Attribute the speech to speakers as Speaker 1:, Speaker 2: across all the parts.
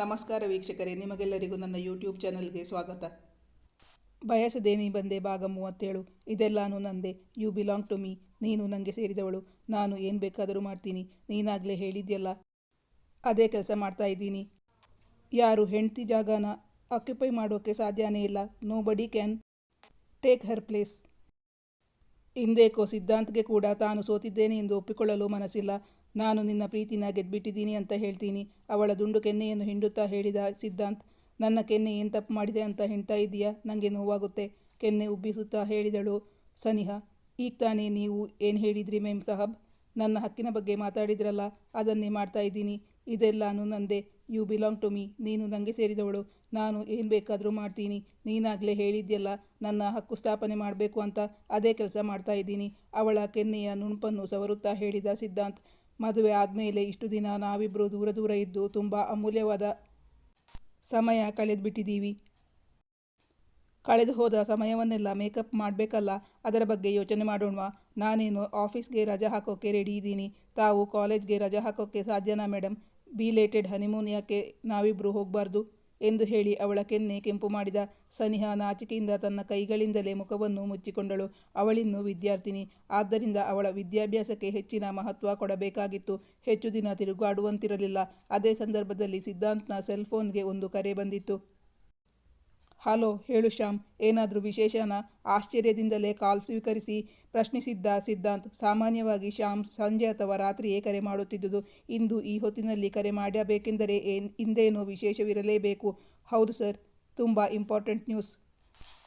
Speaker 1: ನಮಸ್ಕಾರ ವೀಕ್ಷಕರೇ, ನಿಮಗೆಲ್ಲರಿಗೂ ನನ್ನ ಯೂಟ್ಯೂಬ್ ಚಾನಲ್ಗೆ ಸ್ವಾಗತ. ಬಯಸದೇನಿ ಬಂದೆ ಭಾಗ ಮೂವತ್ತೇಳು. ಇದೆಲ್ಲಾನು ನಂದೆ. ಯು ಬಿಲಾಂಗ್ ಟು ಮೀ ನೀನು ನನಗೆ ಸೇರಿದವಳು. ನಾನು ಏನು ಬೇಕಾದರೂ ಮಾಡ್ತೀನಿ. ನೀನಾಗಲೇ ಹೇಳಿದ್ಯಲ್ಲ? ಅದೇ ಕೆಲಸ ಮಾಡ್ತಾ ಇದ್ದೀನಿ. ಯಾರು ಹೆಂಡತಿ ಜಾಗನ ಆಕ್ಯುಪೈ ಮಾಡೋಕ್ಕೆ ಸಾಧ್ಯನೇ ಇಲ್ಲ. Nobody can take her place ಹಿಂದೇಕೋ ಸಿದ್ಧಾಂತ್ಗೆ ಕೂಡ ತಾನು ಸೋತಿದ್ದೇನೆ ಎಂದು ಒಪ್ಪಿಕೊಳ್ಳಲು ಮನಸ್ಸಿಲ್ಲ. ನಾನು ನಿನ್ನ ಪ್ರೀತಿನ ಗೆದ್ಬಿಟ್ಟಿದ್ದೀನಿ ಅಂತ ಹೇಳ್ತೀನಿ. ಅವಳ ದುಂಡು ಕೆನ್ನೆಯನ್ನು ಹಿಂಡುತ್ತಾ ಹೇಳಿದ ಸಿದ್ಧಾಂತ್, ನನ್ನ ಕೆನ್ನೆ ಏನು ತಪ್ಪು ಮಾಡಿದೆ ಅಂತ ಹೇಳ್ತಾ ಇದೀಯಾ ನನಗೆ ನೋವಾಗುತ್ತೆ. ಕೆನ್ನೆ ಉಬ್ಬಿಸುತ್ತಾ ಹೇಳಿದಳು ಸನಿಹ. ಈಗ ತಾನೇ ನೀವು ಏನು ಹೇಳಿದ್ರಿ ಮೇಮ್ ಸಾಹಬ್? ನನ್ನ ಹಕ್ಕಿನ ಬಗ್ಗೆ ಮಾತಾಡಿದ್ರಲ್ಲ, ಅದನ್ನೇ ಮಾಡ್ತಾ ಇದ್ದೀನಿ. ಇದೆಲ್ಲಾನು ನಂದೆ. You belong to me. ನೀನು ನನಗೆ ಸೇರಿದವಳು. ನಾನು ಏನು ಬೇಕಾದರೂ ಮಾಡ್ತೀನಿ. ನೀನಾಗಲೇ ಹೇಳಿದ್ಯಲ್ಲ, ನನ್ನ ಹಕ್ಕು ಸ್ಥಾಪನೆ ಮಾಡಬೇಕು ಅಂತ ಅದೇ ಕೆಲಸ ಮಾಡ್ತಾ ಇದ್ದೀನಿ. ಅವಳ ಕೆನ್ನೆಯ ನುಣುಪನ್ನು ಸವರುತ್ತಾ ಹೇಳಿದ ಸಿದ್ಧಾಂತ್ ಮದುವೆ ಆದಮೇಲೆ ಇಷ್ಟು ದಿನ ನಾವಿಬ್ಬರು ದೂರ ದೂರ ಇದ್ದು ತುಂಬ ಅಮೂಲ್ಯವಾದ ಸಮಯ ಕಳೆದುಬಿಟ್ಟಿದ್ದೀವಿ. ಕಳೆದು ಹೋದ ಸಮಯವನ್ನೆಲ್ಲ ಮೇಕಪ್ ಮಾಡಬೇಕಲ್ಲ, ಅದರ ಬಗ್ಗೆ ಯೋಚನೆ ಮಾಡೋಣ ನಾನೇನು ಆಫೀಸ್ಗೆ ರಜೆ ಹಾಕೋಕ್ಕೆ ರೆಡಿ ಇದ್ದೀನಿ. ತಾವು ಕಾಲೇಜ್ಗೆ ರಜೆ ಹಾಕೋಕ್ಕೆ ಸಾಧ್ಯನಾ ಮೇಡಮ್ ಬಿಲೇಟೆಡ್ ಹನಿಮೂನ್ ಯಾಕೆ ನಾವಿಬ್ಬರು ಹೋಗಬಾರ್ದು? ಎಂದು ಹೇಳಿ ಅವಳ ಕೆನ್ನೆ ಕೆಂಪು ಮಾಡಿದ ಸನಿಹ ನಾಚಿಕೆಯಿಂದ ತನ್ನ ಕೈಗಳಿಂದಲೇ ಮುಖವನ್ನು ಮುಚ್ಚಿಕೊಂಡಳು. ಅವಳಿನ್ನೂ ವಿದ್ಯಾರ್ಥಿನಿ. ಆದ್ದರಿಂದ ಅವಳ ವಿದ್ಯಾಭ್ಯಾಸಕ್ಕೆ ಹೆಚ್ಚಿನ ಮಹತ್ವ ಕೊಡಬೇಕಾಗಿತ್ತು. ಹೆಚ್ಚು ದಿನ ತಿರುಗಾಡುವಂತಿರಲಿಲ್ಲ. ಅದೇ ಸಂದರ್ಭದಲ್ಲಿ ಸಿದ್ಧಾಂತ್ನ ಸೆಲ್ಫೋನ್ಗೆ ಒಂದು ಕರೆ ಬಂದಿತ್ತು. ಹಲೋ, ಹೇಳು ಶ್ಯಾಮ್, ಏನಾದರೂ ವಿಶೇಷನ? ಆಶ್ಚರ್ಯದಿಂದಲೇ ಕಾಲ್ ಸ್ವೀಕರಿಸಿ ಪ್ರಶ್ನಿಸಿದ್ದ ಸಿದ್ಧಾಂತ್, ಸಾಮಾನ್ಯವಾಗಿ ಶ್ಯಾಮ್ ಸಂಜೆ ಅಥವಾ ರಾತ್ರಿಯೇ ಕರೆ ಮಾಡುತ್ತಿದ್ದುದು. ಇಂದು ಈ ಹೊತ್ತಿನಲ್ಲಿ ಕರೆ ಮಾಡಬೇಕೆಂದರೆ ಏನ್ ಹಿಂದೇನೋ ವಿಶೇಷವಿರಲೇಬೇಕು. ಹೌದು ಸರ್, ತುಂಬ ಇಂಪಾರ್ಟೆಂಟ್ ನ್ಯೂಸ್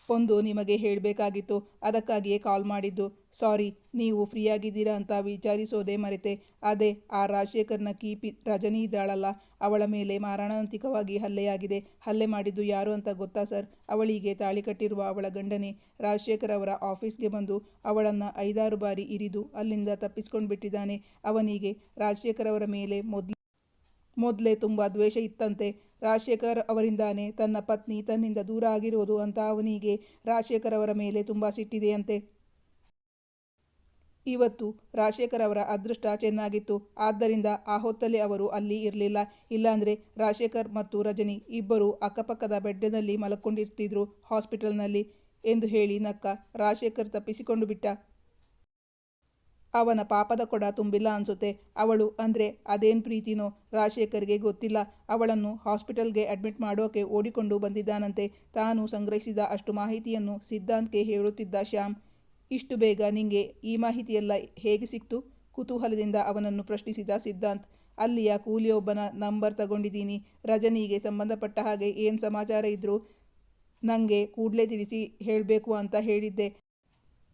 Speaker 1: ಒಂದು ನಿಮಗೆ ಹೇಳಬೇಕಾಗಿತ್ತು, ಅದಕ್ಕಾಗಿಯೇ ಕಾಲ್ ಮಾಡಿದ್ದು. ಸಾರಿ, ನೀವು ಫ್ರೀಯಾಗಿದ್ದೀರಾ ಅಂತ ವಿಚಾರಿಸೋದೇ ಮರೆತೆ. ಅದೇ, ಆ ರಾಜಶೇಖರ್ನ ಕೀಪಿ ರಜನಿ ಇದ್ದಾಳಲ್ಲ, ಅವಳ ಮೇಲೆ ಮಾರಣಾಂತಿಕವಾಗಿ ಹಲ್ಲೆಯಾಗಿದೆ. ಹಲ್ಲೆ ಮಾಡಿದ್ದು ಯಾರು ಅಂತ ಗೊತ್ತಾ ಸರ್? ಅವಳಿಗೆ ತಾಳಿ ಕಟ್ಟಿರುವ ಅವಳ ಗಂಡನೇ. ರಾಜಶೇಖರ್ ಅವರ ಆಫೀಸ್ಗೆ ಬಂದು ಅವಳನ್ನು ಐದಾರು ಬಾರಿ ಇರಿದು ಅಲ್ಲಿಂದ ತಪ್ಪಿಸ್ಕೊಂಡು ಬಿಟ್ಟಿದ್ದಾನೆ ಅವನಿಗೆ ರಾಜಶೇಖರ್ ಅವರ ಮೇಲೆ ಮೊದಲು, ಮೊದಲೇ ತುಂಬ ದ್ವೇಷ ಇತ್ತಂತೆ. ರಾಜಶೇಖರ್ ಅವರಿಂದಾನೆ ತನ್ನ ಪತ್ನಿ ತನ್ನಿಂದ ದೂರ ಆಗಿರೋದು ಅಂತ ಅವನಿಗೆ ರಾಜಶೇಖರ್ ಅವರ ಮೇಲೆ ತುಂಬ ಸಿಟ್ಟಿದೆಯಂತೆ. ಇವತ್ತು ರಾಜಶೇಖರ್ ಅವರ ಅದೃಷ್ಟ ಚೆನ್ನಾಗಿತ್ತು. ಆದ್ದರಿಂದ ಆ ಹೊತ್ತಲ್ಲಿ ಅವರು ಅಲ್ಲಿ ಇರಲಿಲ್ಲ. ಇಲ್ಲಾಂದರೆ ರಾಜಶೇಖರ್ ಮತ್ತು ರಜನಿ ಇಬ್ಬರು ಅಕ್ಕಪಕ್ಕದ ಬೆಡ್ನಲ್ಲಿ ಮಲಕೊಂಡಿರ್ತಿದ್ರು ಹಾಸ್ಪಿಟಲ್ನಲ್ಲಿ ಎಂದು ಹೇಳಿ ನಕ್ಕ ರಾಜಶೇಖರ್ ತಪ್ಪಿಸಿಕೊಂಡು ಬಿಟ್ಟ. ಅವನ ಪಾಪದ ಕೊಡ ತುಂಬಿಲ್ಲ ಅನ್ಸುತ್ತೆ. ಅವಳು ಅಂದರೆ ಅದೇನು ಪ್ರೀತಿನೋ ರಾಜಶೇಖರ್ಗೆ ಗೊತ್ತಿಲ್ಲ. ಅವಳನ್ನು ಹಾಸ್ಪಿಟಲ್ಗೆ ಅಡ್ಮಿಟ್ ಮಾಡೋಕೆ ಓಡಿಕೊಂಡು ಬಂದಿದ್ದಾನಂತೆ. ತಾನು ಸಂಗ್ರಹಿಸಿದ ಅಷ್ಟು ಮಾಹಿತಿಯನ್ನು ಸಿದ್ಧಾಂತ್ಗೆ ಹೇಳುತ್ತಿದ್ದ ಶ್ಯಾಮ್, ಇಷ್ಟು ಬೇಗ ನಿಂಗೆ ಈ ಮಾಹಿತಿಯೆಲ್ಲ ಹೇಗೆ ಸಿಕ್ತು? ಕುತೂಹಲದಿಂದ ಅವನನ್ನು ಪ್ರಶ್ನಿಸಿದ ಸಿದ್ಧಾಂತ್, ಅಲ್ಲಿಯ ಕೂಲಿಯೊಬ್ಬನ ನಂಬರ್ ತಗೊಂಡಿದ್ದೀನಿ. ರಜನಿಗೆ ಸಂಬಂಧಪಟ್ಟ ಹಾಗೆ ಏನು ಸಮಾಚಾರ ಇದ್ದರೂ ನನಗೆ ಕೂಡಲೇ ತಿಳಿಸಿ ಹೇಳಬೇಕು ಅಂತ ಹೇಳಿದ್ದೆ.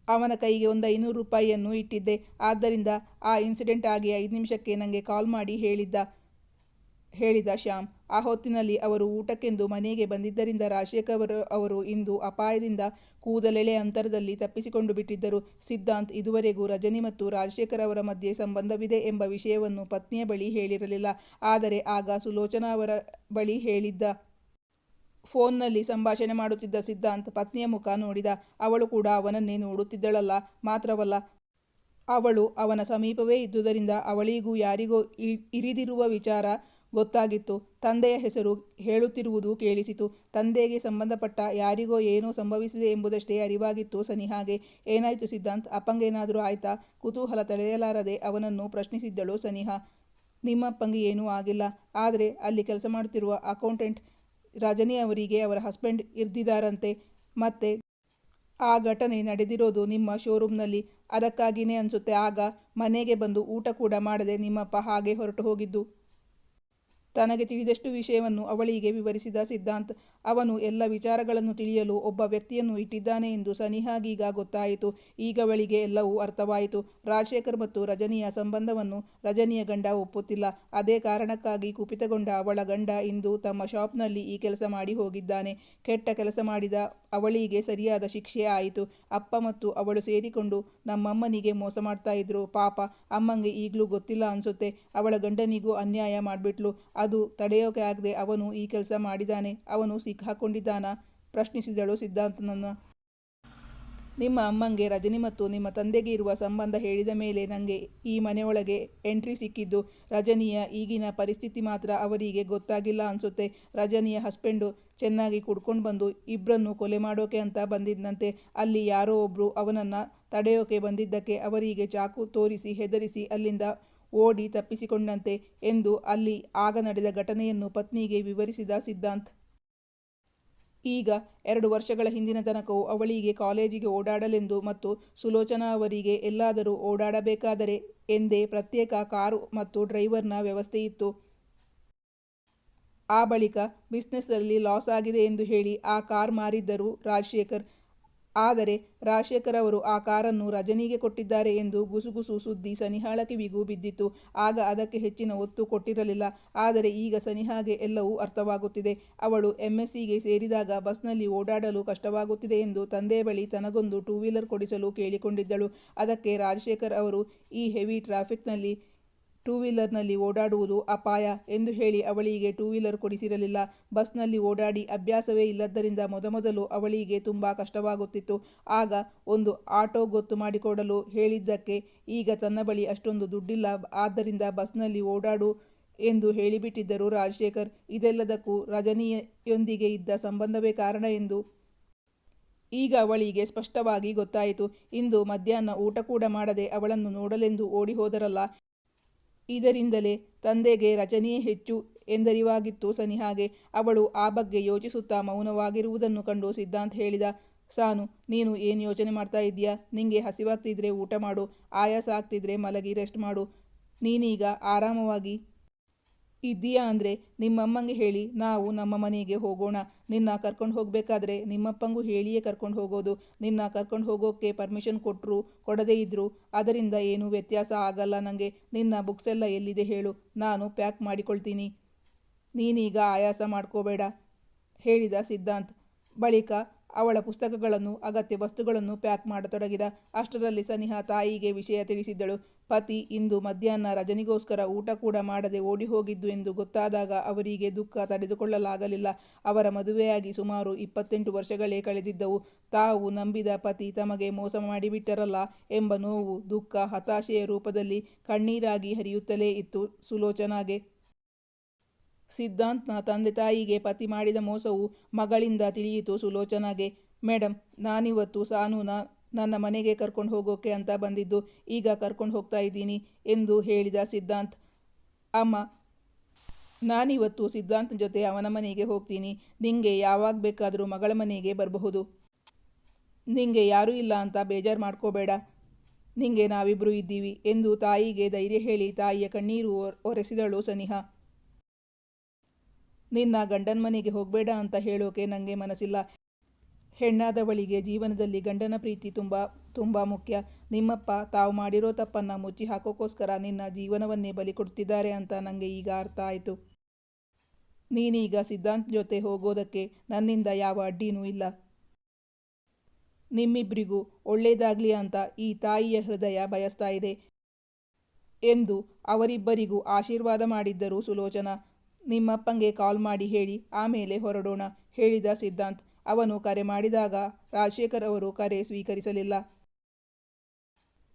Speaker 1: ಅವನ ಕೈಗೆ ಒಂದು ಐನೂರು ರೂಪಾಯಿಯನ್ನು ಇಟ್ಟಿದ್ದೆ. ಆದ್ದರಿಂದ ಆ ಇನ್ಸಿಡೆಂಟ್ ಆಗಿ ಐದು ನಿಮಿಷಕ್ಕೆ ನನಗೆ ಕಾಲ್ ಮಾಡಿ ಹೇಳಿದ್ದ, ಹೇಳಿದ ಶ್ಯಾಮ್, ಆ ಹೊತ್ತಿನಲ್ಲಿ ಅವರು ಊಟಕ್ಕೆಂದು ಮನೆಗೆ ಬಂದಿದ್ದರಿಂದ ರಾಜಶೇಖರ್ ಅವರು ಇಂದು ಅಪಾಯದಿಂದ ಕೂದಲೆಳೆ ಅಂತರದಲ್ಲಿ ತಪ್ಪಿಸಿಕೊಂಡು ಬಿಟ್ಟಿದ್ದರು. ಸಿದ್ಧಾಂತ್ ಇದುವರೆಗೂ ರಜನಿ ಮತ್ತು ರಾಜಶೇಖರ್ ಅವರ ಮಧ್ಯೆ ಸಂಬಂಧವಿದೆ ಎಂಬ ವಿಷಯವನ್ನು ಪತ್ನಿಯ ಬಳಿ ಹೇಳಿರಲಿಲ್ಲ. ಆದರೆ ಆಗ ಸುಲೋಚನಾ ಅವರ ಬಳಿ ಹೇಳಿದ್ದ ಫೋನ್ನಲ್ಲಿ ಸಂಭಾಷಣೆ ಮಾಡುತ್ತಿದ್ದ ಸಿದ್ಧಾಂತ್ ಪತ್ನಿಯ ಮುಖ ನೋಡಿದ ಅವಳು ಕೂಡ ಅವನನ್ನೇ ನೋಡುತ್ತಿದ್ದಳಲ್ಲ, ಮಾತ್ರವಲ್ಲ ಅವಳು ಅವನ ಸಮೀಪವೇ ಇದ್ದುದರಿಂದ ಅವಳಿಗೂ ಯಾರಿಗೋ ಇರಿದಿರುವ ವಿಚಾರ ಗೊತ್ತಾಗಿತ್ತು. ತಂದೆಯ ಹೆಸರು ಹೇಳುತ್ತಿರುವುದು ಕೇಳಿಸಿತು. ತಂದೆಗೆ ಸಂಬಂಧಪಟ್ಟ ಯಾರಿಗೋ ಏನೋ ಸಂಭವಿಸಿದೆ ಎಂಬುದಷ್ಟೇ ಅರಿವಾಗಿತ್ತು ಸನಿಹಾಗೆ. ಏನಾಯಿತು ಸಿದ್ಧಾಂತ್? ಅಪ್ಪಂಗೇನಾದರೂ ಆಯ್ತಾ? ಕುತೂಹಲ ತಡೆಯಲಾರದೆ ಅವನನ್ನು ಪ್ರಶ್ನಿಸಿದ್ದಳು ಸನಿಹ. ನಿಮ್ಮಪ್ಪಂಗೆ ಏನೂ ಆಗಿಲ್ಲ. ಆದರೆ ಅಲ್ಲಿ ಕೆಲಸ ಮಾಡುತ್ತಿರುವ ಅಕೌಂಟೆಂಟ್ ರಜನಿ ಅವರಿಗೆ ಅವರ ಹಸ್ಬೆಂಡ್ ಇರ್ದಿದ್ದಾರಂತೆ. ಮತ್ತೆ ಆ ಘಟನೆ ನಡೆದಿರೋದು ನಿಮ್ಮ ಶೋರೂಮ್ನಲ್ಲಿ. ಅದಕ್ಕಾಗಿಯೇ ಅನಿಸುತ್ತೆ. ಆಗ ಮನೆಗೆ ಬಂದು ಊಟ ಕೂಡ ಮಾಡದೆ ನಿಮ್ಮಪ್ಪ ಹಾಗೆ ಹೊರಟು ಹೋಗಿದ್ದು. ತನಗೆ ತಿಳಿದಷ್ಟು ವಿಷಯವನ್ನು ಅವಳಿಗೆ ವಿವರಿಸಿದ ಸಿದ್ಧಾಂತ್ ಅವನು ಎಲ್ಲ ವಿಚಾರಗಳನ್ನು ತಿಳಿಯಲು ಒಬ್ಬ ವ್ಯಕ್ತಿಯನ್ನು ಇಟ್ಟಿದ್ದಾನೆ ಎಂದು ಸನಿಹಾಗೀಗ ಗೊತ್ತಾಯಿತು. ಈಗ ಅವಳಿಗೆ ಎಲ್ಲವೂ ಅರ್ಥವಾಯಿತು. ರಾಜಶೇಖರ್ ಮತ್ತು ರಜನಿಯ ಸಂಬಂಧವನ್ನು ರಜನಿಯ ಗಂಡ ಒಪ್ಪುತ್ತಿಲ್ಲ. ಅದೇ ಕಾರಣಕ್ಕಾಗಿ ಕುಪಿತಗೊಂಡ ಅವಳ ಗಂಡ ಇಂದು ತಮ್ಮ ಶಾಪ್ನಲ್ಲಿ ಈ ಕೆಲಸ ಮಾಡಿ ಹೋಗಿದ್ದಾನೆ. ಕೆಟ್ಟ ಕೆಲಸ ಮಾಡಿದ ಅವಳಿಗೆ ಸರಿಯಾದ ಶಿಕ್ಷೆ ಆಯಿತು. ಅಪ್ಪ ಮತ್ತು ಅವಳು ಸೇರಿಕೊಂಡು ನಮ್ಮಮ್ಮನಿಗೆ ಮೋಸ ಮಾಡ್ತಾ ಇದ್ರು. ಪಾಪ, ಅಮ್ಮಂಗೆ ಈಗಲೂ ಗೊತ್ತಿಲ್ಲ ಅನ್ಸುತ್ತೆ. ಅವಳ ಗಂಡನಿಗೂ ಅನ್ಯಾಯ ಮಾಡಿಬಿಟ್ಲು. ಅದು ತಡೆಯೋಕೆ ಆಗದೆ ಅವನು ಈ ಕೆಲಸ ಮಾಡಿದಾನೆ. ಅವನು ಸಿಕ್ಕಾಕೊಂಡಿದ್ದಾನ? ಪ್ರಶ್ನಿಸಿದಳು ಸಿದ್ಧಾಂತನನ್ನು. ನಿಮ್ಮ ಅಮ್ಮಂಗೆ ರಜನಿ ಮತ್ತು ನಿಮ್ಮ ತಂದೆಗೆ ಇರುವ ಸಂಬಂಧ ಹೇಳಿದ ಮೇಲೆ ನನಗೆ ಈ ಮನೆಯೊಳಗೆ ಎಂಟ್ರಿ ಸಿಕ್ಕಿದ್ದು. ರಜನಿಯ ಈಗಿನ ಪರಿಸ್ಥಿತಿ ಮಾತ್ರ ಅವರಿಗೆ ಗೊತ್ತಾಗಿಲ್ಲ ಅನ್ಸುತ್ತೆ. ರಜನಿಯ ಹಸ್ಬೆಂಡು ಚೆನ್ನಾಗಿ ಕುಡ್ಕೊಂಡು ಬಂದು ಇಬ್ಬರನ್ನು ಕೊಲೆ ಮಾಡೋಕೆ ಅಂತ ಬಂದಿದ್ದಂತೆ ಅಲ್ಲಿ ಯಾರೋ ಒಬ್ಬರು ಅವನನ್ನು ತಡೆಯೋಕೆ ಬಂದಿದ್ದಕ್ಕೆ ಅವರಿಗೆ ಚಾಕು ತೋರಿಸಿ ಹೆದರಿಸಿ ಅಲ್ಲಿಂದ ಓಡಿ ತಪ್ಪಿಸಿಕೊಂಡಂತೆ ಎಂದು ಅಲ್ಲಿ ಆಗ ನಡೆದ ಘಟನೆಯನ್ನು ಪತ್ನಿಗೆ ವಿವರಿಸಿದ ಸಿದ್ಧಾಂತ್. ಈಗ ಎರಡು ವರ್ಷಗಳ ಹಿಂದಿನ ತನಕವೂ ಅವಳಿಗೆ ಕಾಲೇಜಿಗೆ ಓಡಾಡಲೆಂದು ಮತ್ತು ಸುಲೋಚನಾ ಅವರಿಗೆ ಎಲ್ಲಾದರೂ ಓಡಾಡಬೇಕಾದರೆ ಎಂದೇ ಪ್ರತ್ಯೇಕ ಕಾರು ಮತ್ತು ಡ್ರೈವರ್ನ ವ್ಯವಸ್ಥೆಯಿತ್ತು ಆ ಬಳಿಕ ಬಿಸ್ನೆಸ್ಸಲ್ಲಿ ಲಾಸ್ ಆಗಿದೆ ಎಂದು ಹೇಳಿ ಆ ಕಾರ್ ಮಾರಿದ್ದರು ರಾಜಶೇಖರ್. ಆದರೆ ರಾಜಶೇಖರ್ ಅವರು ಆ ಕಾರನ್ನು ರಜನಿಗೆ ಕೊಟ್ಟಿದ್ದಾರೆ ಎಂದು ಗುಸುಗುಸು ಸುದ್ದಿ ಸನಿಹಾಳ ಕಿವಿಗೂ ಬಿದ್ದಿತ್ತು. ಆಗ ಅದಕ್ಕೆ ಹೆಚ್ಚಿನ ಒತ್ತು ಕೊಟ್ಟಿರಲಿಲ್ಲ. ಆದರೆ ಈಗ ಸನಿಹಾಗೆ ಎಲ್ಲವೂ ಅರ್ಥವಾಗುತ್ತಿದೆ. ಅವಳು ಎಂಎಸ್ಸಿಗೆ ಸೇರಿದಾಗ ಬಸ್ನಲ್ಲಿ ಓಡಾಡಲು ಕಷ್ಟವಾಗುತ್ತಿದೆ ಎಂದು ತಂದೆ ಬಳಿ ತನಗೊಂದು ಟೂ ವೀಲರ್ ಕೊಡಿಸಲು ಕೇಳಿಕೊಂಡಿದ್ದಳು. ಅದಕ್ಕೆ ರಾಜಶೇಖರ್ ಅವರು ಈ ಹೆವಿ ಟ್ರಾಫಿಕ್ನಲ್ಲಿ ಟೂ ವೀಲರ್ನಲ್ಲಿ ಓಡಾಡುವುದು ಅಪಾಯ ಎಂದು ಹೇಳಿ ಅವಳಿಗೆ ಟೂ ವೀಲರ್ ಕೊಡಿಸಿರಲಿಲ್ಲ. ಬಸ್ನಲ್ಲಿ ಓಡಾಡಿ ಅಭ್ಯಾಸವೇ ಇಲ್ಲದ್ದರಿಂದ ಮೊದಮೊದಲು ಅವಳಿಗೆ ತುಂಬ ಕಷ್ಟವಾಗುತ್ತಿತ್ತು. ಆಗ ಒಂದು ಆಟೋ ಗೊತ್ತು ಮಾಡಿಕೊಡಲು ಹೇಳಿದ್ದಕ್ಕೆ ಈಗ ತನ್ನ ಬಳಿ ಅಷ್ಟೊಂದು ದುಡ್ಡಿಲ್ಲ. ಆದ್ದರಿಂದ ಬಸ್ನಲ್ಲಿ ಓಡಾಡು ಎಂದು ಹೇಳಿಬಿಟ್ಟಿದ್ದರು ರಾಜಶೇಖರ್. ಇದೆಲ್ಲದಕ್ಕೂ ರಜನಿಯೊಂದಿಗೆ ಇದ್ದ ಸಂಬಂಧವೇ ಕಾರಣ ಎಂದು ಈಗ ಅವಳಿಗೆ ಸ್ಪಷ್ಟವಾಗಿ ಗೊತ್ತಾಯಿತು. ಇಂದು ಮಧ್ಯಾಹ್ನ ಊಟ ಕೂಡ ಮಾಡದೆ ಅವಳನ್ನು ನೋಡಲೆಂದು ಓಡಿ ಹೋದರಲ್ಲ ಇದರಿಂದಲೇ ತಂದೆಗೆ ರಜನಿಯೇ ಹೆಚ್ಚು ಎಂದರಿವಾಗಿತ್ತು ಸನಿಹಾಗೆ. ಅವಳು ಆ ಬಗ್ಗೆ ಯೋಚಿಸುತ್ತಾ ಮೌನವಾಗಿರುವುದನ್ನು ಕಂಡು ಸಿದ್ಧಾಂತ್ ಹೇಳಿದ, ಸಾನು, ನೀನು ಏನು ಯೋಚನೆ ಮಾಡ್ತಾ ಇದ್ದೀಯಾ? ನಿಂಗೆ ಹಸಿವಾಗ್ತಿದ್ರೆ ಊಟ ಮಾಡು, ಆಯಾಸ ಆಗ್ತಿದ್ರೆ ಮಲಗಿ ರೆಸ್ಟ್ ಮಾಡು. ನೀನೀಗ ಆರಾಮವಾಗಿ ಇದ್ದೀಯಾ ಅಂದರೆ ನಿಮ್ಮಮ್ಮಂಗೆ ಹೇಳಿ, ನಾವು ನಮ್ಮ ಮನೆಗೆ ಹೋಗೋಣ. ನಿನ್ನ ಕರ್ಕೊಂಡು ಹೋಗಬೇಕಾದ್ರೆ ನಿಮ್ಮಪ್ಪಂಗೂ ಹೇಳಿಯೇ ಕರ್ಕೊಂಡು ಹೋಗೋದು. ನಿನ್ನ ಕರ್ಕೊಂಡು ಹೋಗೋಕ್ಕೆ ಪರ್ಮಿಷನ್ ಕೊಟ್ಟರು ಕೊಡದೇ ಇದ್ದರು ಅದರಿಂದ ಏನೂ ವ್ಯತ್ಯಾಸ ಆಗಲ್ಲ ನನಗೆ ನಿನ್ನ ಬುಕ್ಸ್ ಎಲ್ಲ ಎಲ್ಲಿದೆ ಹೇಳು. ನಾನು ಪ್ಯಾಕ್ ಮಾಡಿಕೊಳ್ತೀನಿ. ನೀನೀಗ ಆಯಾಸ ಮಾಡ್ಕೋಬೇಡ, ಹೇಳಿದ ಸಿದ್ಧಾಂತ್. ಬಳಿಕ ಅವಳ ಪುಸ್ತಕಗಳನ್ನು, ಅಗತ್ಯ ವಸ್ತುಗಳನ್ನು ಪ್ಯಾಕ್ ಮಾಡತೊಡಗಿದ. ಅಷ್ಟರಲ್ಲಿ ಸನಿಹಾ ತಾಯಿಗೆ ವಿಷಯ ತಿಳಿಸಿದ್ದಳು. ಪತಿ ಇಂದು ಮಧ್ಯಾಹ್ನ ರಜನಿಗೋಸ್ಕರ ಊಟ ಕೂಡ ಮಾಡದೆ ಓಡಿ ಹೋಗಿದ್ದು ಎಂದು ಗೊತ್ತಾದಾಗ ಅವರಿಗೆ ದುಃಖ ತಡೆದುಕೊಳ್ಳಲಾಗಲಿಲ್ಲ. ಅವರ ಮದುವೆಯಾಗಿ ಸುಮಾರು ಇಪ್ಪತ್ತೆಂಟು ವರ್ಷಗಳೇ ಕಳೆದಿದ್ದವು. ತಾವು ನಂಬಿದ ಪತಿ ತಮಗೆ ಮೋಸ ಮಾಡಿಬಿಟ್ಟರಲ್ಲ ಎಂಬ ನೋವು, ದುಃಖ, ಹತಾಶೆಯ ರೂಪದಲ್ಲಿ ಕಣ್ಣೀರಾಗಿ ಹರಿಯುತ್ತಲೇ ಇತ್ತು ಸುಲೋಚನಾಗೆ. ಸಿದ್ಧಾಂತ್ನ ತಂದೆ ತಾಯಿಗೆ ಪತಿ ಮಾಡಿದ ಮೋಸವು ಮಗಳಿಂದ ತಿಳಿಯಿತು ಸುಲೋಚನಾಗೆ. ಮೇಡಮ್ ನಾನಿವತ್ತು ಸಾನುನ ನನ್ನ ಮನೆಗೆ ಕರ್ಕೊಂಡು ಹೋಗೋಕೆ ಅಂತ ಬಂದಿದ್ದು, ಈಗ ಕರ್ಕೊಂಡು ಹೋಗ್ತಾ ಇದ್ದೀನಿ ಎಂದು ಹೇಳಿದ ಸಿದ್ಧಾಂತ್. ಅಮ್ಮ, ನಾನಿವತ್ತು ಸಿದ್ಧಾಂತ್ ಜೊತೆ ಅವನ ಮನೆಗೆ ಹೋಗ್ತೀನಿ. ನಿಂಗೆ ಯಾವಾಗ ಬೇಕಾದರೂ ಮಗಳ ಮನೆಗೆ ಬರಬಹುದು. ನಿಂಗೆ ಯಾರೂ ಇಲ್ಲ ಅಂತ ಬೇಜಾರು ಮಾಡ್ಕೋಬೇಡ. ನಿಂಗೆ ನಾವಿಬ್ಬರು ಇದ್ದೀವಿ ಎಂದು ತಾಯಿಗೆ ಧೈರ್ಯ ಹೇಳಿ ತಾಯಿಯ ಕಣ್ಣೀರು ಒರೆಸಿದಳು ಸನಿಹಾ. ನಿನ್ನ ಗಂಡನ ಮನೆಗೆ ಹೋಗಬೇಡ ಅಂತ ಹೇಳೋಕೆ ನನಗೆ ಮನಸ್ಸಿಲ್ಲ. ಹೆಣ್ಣಾದವಳಿಗೆ ಜೀವನದಲ್ಲಿ ಗಂಡನ ಪ್ರೀತಿ ತುಂಬ ತುಂಬ ಮುಖ್ಯ. ನಿಮ್ಮಪ್ಪ, ತಾವು ಮಾಡಿರೋ ತಪ್ಪನ್ನು ಮುಚ್ಚಿ ಹಾಕೋಕ್ಕೋಸ್ಕರ ನಿನ್ನ ಜೀವನವನ್ನೇ ಬಲಿ ಕೊಡ್ತಿದ್ದಾರೆ ಅಂತ ನನಗೆ ಈಗ ಅರ್ಥ ಆಯಿತು. ನೀನೀಗ ಸಿದ್ಧಾಂತ್ ಜೊತೆ ಹೋಗೋದಕ್ಕೆ ನನ್ನಿಂದ ಯಾವ ಅಡ್ಡಿನೂ ಇಲ್ಲ. ನಿಮ್ಮಿಬ್ಬರಿಗೂ ಒಳ್ಳೇದಾಗಲಿ ಅಂತ ಈ ತಾಯಿಯ ಹೃದಯ ಬಯಸ್ತಾ ಇದೆ ಎಂದು ಅವರಿಬ್ಬರಿಗೂ ಆಶೀರ್ವಾದ ಮಾಡಿದ್ದರು ಸುಲೋಚನಾ. ನಿಮ್ಮಪ್ಪಂಗೆ ಕಾಲ್ ಮಾಡಿ ಹೇಳಿ, ಆಮೇಲೆ ಹೊರಡೋಣ, ಹೇಳಿದ ಸಿದ್ಧಾಂತ್. ಅವನು ಕರೆ ಮಾಡಿದಾಗ ರಾಜಶೇಖರ್ ಅವರು ಕರೆ ಸ್ವೀಕರಿಸಲಿಲ್ಲ.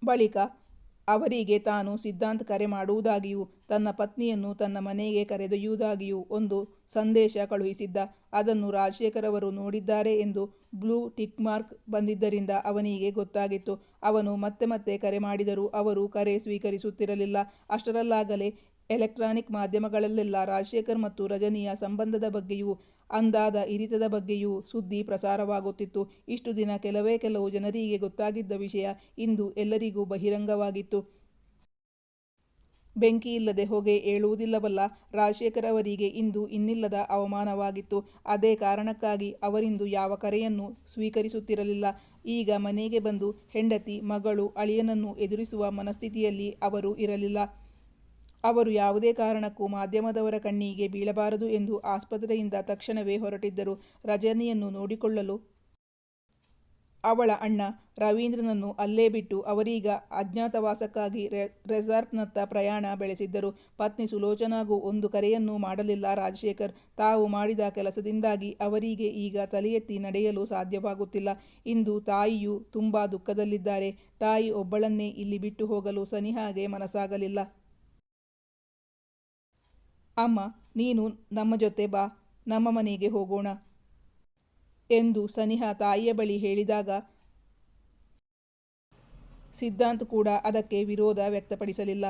Speaker 1: ಬಳಿಕ ಅವರಿಗೆ ತಾನು ಸಿದ್ಧಾಂತ್ ಕರೆ ಮಾಡುವುದಾಗಿಯೂ, ತನ್ನ ಪತ್ನಿಯನ್ನು ತನ್ನ ಮನೆಗೆ ಕರೆದೊಯ್ಯುವುದಾಗಿಯೂ ಒಂದು ಸಂದೇಶ ಕಳುಹಿಸಿದ್ದ. ಅದನ್ನು ರಾಜಶೇಖರ್ ಅವರು ನೋಡಿದ್ದಾರೆ ಎಂದು ಬ್ಲೂ ಟಿಕ್ ಮಾರ್ಕ್ ಬಂದಿದ್ದರಿಂದ ಅವನಿಗೆ ಗೊತ್ತಾಗಿತ್ತು. ಅವನು ಮತ್ತೆ ಮತ್ತೆ ಕರೆ ಮಾಡಿದರೂ ಅವರು ಕರೆ ಸ್ವೀಕರಿಸುತ್ತಿರಲಿಲ್ಲ. ಅಷ್ಟರಲ್ಲಾಗಲೇ ಎಲೆಕ್ಟ್ರಾನಿಕ್ ಮಾಧ್ಯಮಗಳಲ್ಲೆಲ್ಲ ರಾಜಶೇಖರ್ ಮತ್ತು ರಜನಿಯ ಸಂಬಂಧದ ಬಗ್ಗೆಯೂ ಅಂದಾದ ಇರಿತದ ಬಗ್ಗೆಯೂ ಸುದ್ದಿ ಪ್ರಸಾರವಾಗುತ್ತಿತ್ತು. ಇಷ್ಟು ದಿನ ಕೆಲವೇ ಕೆಲವು ಜನರಿಗೆ ಗೊತ್ತಾಗಿದ್ದ ವಿಷಯ ಇಂದು ಎಲ್ಲರಿಗೂ ಬಹಿರಂಗವಾಗಿತ್ತು. ಬೆಂಕಿ ಇಲ್ಲದೆ ಹೊಗೆ ಏಳುವುದಿಲ್ಲವಲ್ಲ, ರಾಜಶೇಖರ್ ಅವರಿಗೆ ಇಂದು ಇನ್ನಿಲ್ಲದ ಅವಮಾನವಾಗಿತ್ತು. ಅದೇ ಕಾರಣಕ್ಕಾಗಿ ಅವರಿಂದು ಯಾವ ಕರೆಯನ್ನು ಸ್ವೀಕರಿಸುತ್ತಿರಲಿಲ್ಲ. ಈಗ ಮನೆಗೆ ಬಂದು ಹೆಂಡತಿ, ಮಗಳು, ಅಳಿಯನನ್ನು ಎದುರಿಸುವ ಮನಸ್ಥಿತಿಯಲ್ಲಿ ಅವರು ಇರಲಿಲ್ಲ. ಅವರು ಯಾವುದೇ ಕಾರಣಕ್ಕೂ ಮಾಧ್ಯಮದವರ ಕಣ್ಣಿಗೆ ಬೀಳಬಾರದು ಎಂದು ಆಸ್ಪತ್ರೆಯಿಂದ ತಕ್ಷಣವೇ ಹೊರಟಿದ್ದರು. ರಜನಿಯನ್ನು ನೋಡಿಕೊಳ್ಳಲು ಅವಳ ಅಣ್ಣ ರವೀಂದ್ರನನ್ನು ಅಲ್ಲೇ ಬಿಟ್ಟು ಅವರೀಗ ಅಜ್ಞಾತವಾಸಕ್ಕಾಗಿ ರೆ, ರೆಸಾರ್ಟ್ನತ್ತ ಪ್ರಯಾಣ ಬೆಳೆಸಿದ್ದರು. ಪತ್ನಿ ಸುಲೋಚನಾಗೂ ಒಂದು ಕರೆಯನ್ನೂ ಮಾಡಲಿಲ್ಲ ರಾಜಶೇಖರ್. ತಾವು ಮಾಡಿದ ಕೆಲಸದಿಂದಾಗಿ ಅವರಿಗೆ ಈಗ ತಲೆಯೆತ್ತಿ ನಡೆಯಲು ಸಾಧ್ಯವಾಗುತ್ತಿಲ್ಲ. ಇಂದು ತಾಯಿಯು ತುಂಬ ದುಃಖದಲ್ಲಿದ್ದಾರೆ. ತಾಯಿ ಒಬ್ಬಳನ್ನೇ ಇಲ್ಲಿ ಬಿಟ್ಟು ಹೋಗಲು ಸನಿಹಾಗೆ ಮನಸ್ಸಾಗಲಿಲ್ಲ. ಅಮ್ಮ, ನೀನು ನಮ್ಮ ಜೊತೆ ಬಾ, ನಮ್ಮ ಮನೆಗೆ ಹೋಗೋಣ ಎಂದು ಸನಿಹ ತಾಯಿಯ ಬಳಿ ಹೇಳಿದಾಗ ಸಿದ್ಧಾಂತ್ ಕೂಡ ಅದಕ್ಕೆ ವಿರೋಧ ವ್ಯಕ್ತಪಡಿಸಲಿಲ್ಲ.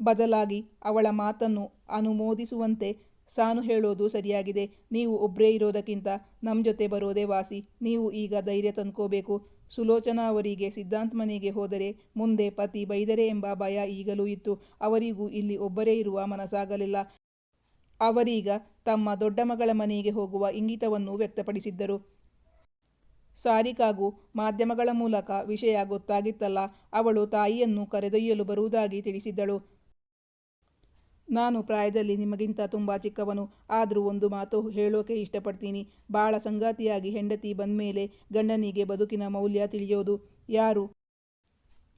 Speaker 1: ಬದಲಾಗಿ ಅವಳ ಮಾತನ್ನು ಅನುಮೋದಿಸುವಂತೆ ಸಾನು ಹೇಳೋದು ಸರಿಯಾಗಿದೆ. ನೀವು ಒಬ್ಬರೇ ಇರೋದಕ್ಕಿಂತ ನಮ್ಮ ಜೊತೆ ಬರೋದೇ ವಾಸಿ. ನೀವು ಈಗ ಧೈರ್ಯ ತಂದ್ಕೋಬೇಕು. ಸುಲೋಚನಾ ಅವರಿಗೆ ಸಿದ್ಧಾಂತ್ ಮನೆಗೆ ಹೋದರೆ ಮುಂದೆ ಪತಿ ಬೈದರೆ ಎಂಬ ಭಯ ಈಗಲೂ ಇತ್ತು. ಅವರಿಗೂ ಇಲ್ಲಿ ಒಬ್ಬರೇ ಇರುವ ಮನಸ್ಸಾಗಲಿಲ್ಲ. ಅವರೀಗ ತಮ್ಮ ದೊಡ್ಡ ಮಗಳ ಮನೆಗೆ ಹೋಗುವ ಇಂಗಿತವನ್ನು ವ್ಯಕ್ತಪಡಿಸಿದ್ದರು. ಸಾರಿಕಾಗೂ ಮಾಧ್ಯಮಗಳ ಮೂಲಕ ವಿಷಯ ಗೊತ್ತಾಗಿತ್ತಲ್ಲ, ಅವಳು ತಾಯಿಯನ್ನು ಕರೆದೊಯ್ಯಲು ಬರುವುದಾಗಿ ತಿಳಿಸಿದ್ದಳು. ನಾನು ಪ್ರಾಯದಲ್ಲಿ ನಿಮಗಿಂತ ತುಂಬ ಚಿಕ್ಕವನು, ಆದರೂ ಒಂದು ಮಾತು ಹೇಳೋಕೆ ಇಷ್ಟಪಡ್ತೀನಿ. ಬಾಳ ಸಂಗಾತಿಯಾಗಿ ಹೆಂಡತಿ ಬಂದಮೇಲೆ ಗಂಡನಿಗೆ ಬದುಕಿನ ಮೌಲ್ಯ ತಿಳಿಯೋದು ಯಾರು?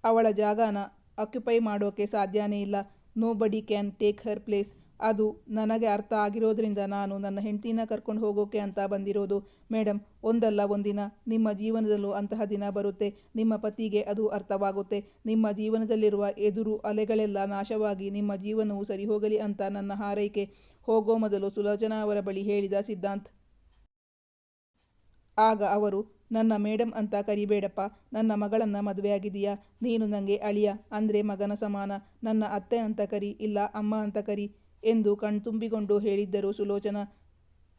Speaker 1: ಅವಳ ಜಾಗನ ಆಕ್ಯುಪೈ ಮಾಡೋಕೆ ಸಾಧ್ಯನೇ ಇಲ್ಲ. Nobody can take her place ಅದು ನನಗೆ ಅರ್ಥ ಆಗಿರೋದ್ರಿಂದ ನಾನು ನನ್ನ ಹೆಂಡ್ತಿನ ಕರ್ಕೊಂಡು ಹೋಗೋಕೆ ಅಂತ ಬಂದಿರೋದು. ಮೇಡಮ್ ಒಂದಲ್ಲ ಒಂದಿನ. ನಿಮ್ಮ ಜೀವನದಲ್ಲೂ ಅಂತಹ ದಿನ ಬರುತ್ತೆ. ನಿಮ್ಮ ಪತಿಗೆ ಅದು ಅರ್ಥವಾಗುತ್ತೆ. ನಿಮ್ಮ ಜೀವನದಲ್ಲಿರುವ ಎದುರು ಅಲೆಗಳೆಲ್ಲ ನಾಶವಾಗಿ ನಿಮ್ಮ ಜೀವನವು ಸರಿ ಹೋಗಲಿ ಅಂತ ನನ್ನ ಹಾರೈಕೆ. ಹೋಗೋ ಮೊದಲು ಸುಲೋಚನಾ ಅವರ ಬಳಿ ಹೇಳಿದ ಸಿದ್ಧಾಂತ್. ಆಗ ಅವರು, ನನ್ನ ಮೇಡಮ್ ಅಂತ ಕರಿಬೇಡಪ್ಪ. ನನ್ನ ಮಗಳನ್ನು ಮದುವೆಯಾಗಿದೆಯಾ ನೀನು ನನಗೆ ಅಳಿಯ. ಅಂದರೆ ಮಗನ ಸಮಾನ. ನನ್ನ ಅತ್ತೆ ಅಂತ ಕರಿ, ಇಲ್ಲ ಅಮ್ಮ ಅಂತ ಕರಿ. ಎಂದು ಕಣ್ತುಂಬಿಕೊಂಡು ಹೇಳಿದ್ದರು ಸುಲೋಚನ.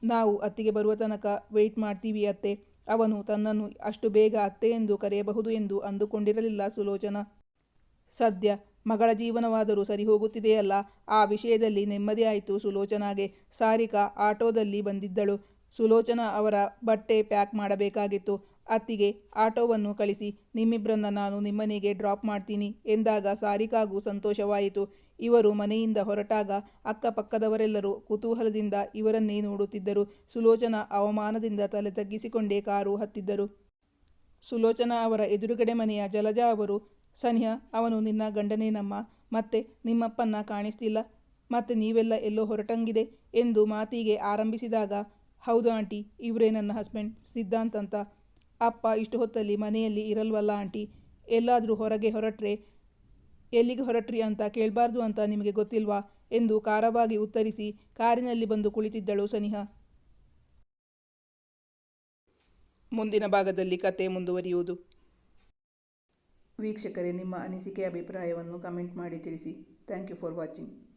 Speaker 1: ನಾವು ಅತ್ತಿಗೆ ಬರುವ ತನಕ ವೆಯ್ಟ್ ಮಾಡ್ತೀವಿ ಅತ್ತೆ. ಅವನು ತನ್ನನ್ನು ಅಷ್ಟು ಬೇಗ ಅತ್ತೆ ಎಂದು ಕರೆಯಬಹುದು ಎಂದು ಅಂದುಕೊಂಡಿರಲಿಲ್ಲ ಸುಲೋಚನಾ. ಸದ್ಯ ಮಗಳ ಜೀವನವಾದರೂ ಸರಿ ಹೋಗುತ್ತಿದೆಯಲ್ಲ ಆ ವಿಷಯದಲ್ಲಿ ನೆಮ್ಮದಿ ಆಯಿತು ಸುಲೋಚನಾಗೆ. ಸಾರಿಕಾ ಆಟೋದಲ್ಲಿ ಬಂದಿದ್ದಳು. ಸುಲೋಚನಾ ಅವರ ಬಟ್ಟೆ ಪ್ಯಾಕ್ ಮಾಡಬೇಕಾಗಿತ್ತು. ಅತ್ತಿಗೆ ಆಟೋವನ್ನು ಕಳಿಸಿ ನಿಮ್ಮಿಬ್ಬರನ್ನ ನಾನು ನಿಮ್ಮನೆಗೆ ಡ್ರಾಪ್ ಮಾಡ್ತೀನಿ ಎಂದಾಗ ಸಾರಿಕಾಗೂ ಸಂತೋಷವಾಯಿತು. ಇವರು ಮನೆಯಿಂದ ಹೊರಟಾಗ ಅಕ್ಕಪಕ್ಕದವರೆಲ್ಲರೂ ಕುತೂಹಲದಿಂದ ಇವರನ್ನೇ ನೋಡುತ್ತಿದ್ದರು. ಸುಲೋಚನಾ ಅವಮಾನದಿಂದ ತಲೆ ತಗ್ಗಿಸಿಕೊಂಡೇ ಕಾರು ಹತ್ತಿದ್ದರು. ಸುಲೋಚನಾ ಅವರ ಎದುರುಗಡೆ ಮನೆಯ ಜಲಜಾ ಅವರು ಸನಿಹ ಅವನು ನಿನ್ನ ಗಂಡನೇನಮ್ಮ ಮತ್ತೆ ನಿಮ್ಮಪ್ಪನ್ನ ಕಾಣಿಸ್ತಿಲ್ಲ, ಮತ್ತೆ ನೀವೆಲ್ಲ ಎಲ್ಲೋ ಹೊರಟಂಗಿದೆ ಎಂದು ಮಾತಿಗೆ ಆರಂಭಿಸಿದಾಗ, ಹೌದು ಆಂಟಿ, ಇವರೇ ನನ್ನ ಹಸ್ಬೆಂಡ್, ಸಿದ್ಧಾಂತ್ ಅಂತ. ಅಪ್ಪ ಇಷ್ಟು ಹೊತ್ತಲ್ಲಿ ಮನೆಯಲ್ಲಿ ಇರಲ್ವಲ್ಲ ಆಂಟಿ, ಎಲ್ಲಾದರೂ ಹೊರಗೆ ಹೊರಟ್ರೆ ಎಲ್ಲಿಗೆ ಹೊರಟ್ರಿ ಅಂತ ಕೇಳಬಾರ್ದು ಅಂತ ನಿಮಗೆ ಗೊತ್ತಿಲ್ವಾ ಎಂದು ಖಾರವಾಗಿ ಉತ್ತರಿಸಿ ಕಾರಿನಲ್ಲಿ ಬಂದು ಕುಳಿತಿದ್ದಳು ಸನಿಹ. ಮುಂದಿನ ಭಾಗದಲ್ಲಿ ಕತೆ ಮುಂದುವರಿಯುವುದು. ವೀಕ್ಷಕರೇ, ನಿಮ್ಮ ಅನಿಸಿಕೆ, ಅಭಿಪ್ರಾಯವನ್ನು ಕಮೆಂಟ್ ಮಾಡಿ ತಿಳಿಸಿ. Thank you for watching.